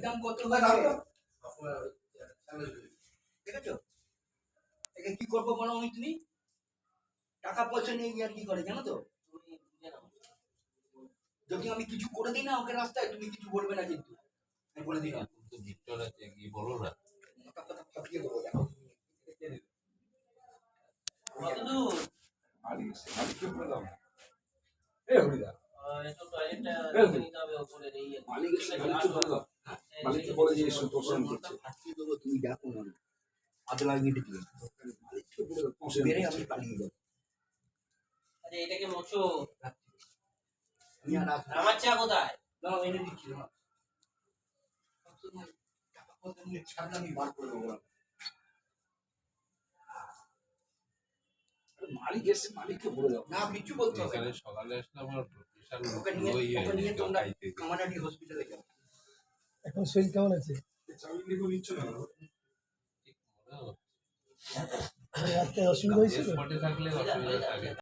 একদম কত হয়েছে দেখেছ? একে কি করব বলো আমি তুমি? টাকা পয়সা নিয়ে গিয়ে আর কি করে জানো তো? যদি আমি কিছু করে দিই না ওকে রাস্তায় তুমি কিছু বলবে না কিন্তু। আমি বলে দিলাম। তো ভিক্টর আছে কি বলো না মাথা ফাটিয়ে দেবো দেখো কতদূর? মালিক মালিককে বলে দাও এ হরিদা একটু টয়লেটটা নিতে হবে ওপরের এই মালিক এসে মালিককে দাও। মালিককে বলে যে করছে। তুমি দেখো না। আদলা গিয়ে দিয়ে মালিককে বলে দাও তোষণ বেড়ে আমি পালিয়ে যাব। আরে এটাকে মোছো। আমার চা কোথায়? এনে দিচ্ছি, ছাড়লে আমি বার করে দেবো। মালিক এসে মালিককে বলে দাও। না, কিচ্ছু বলতে হবে সকালে আসলে আমার ওকে নিয়ে- তোমরা কামারহাটি হসপিটালে যাও। এখন শরীর কেমন আছে? রাত্রে অসুবিধা হয়েছিল?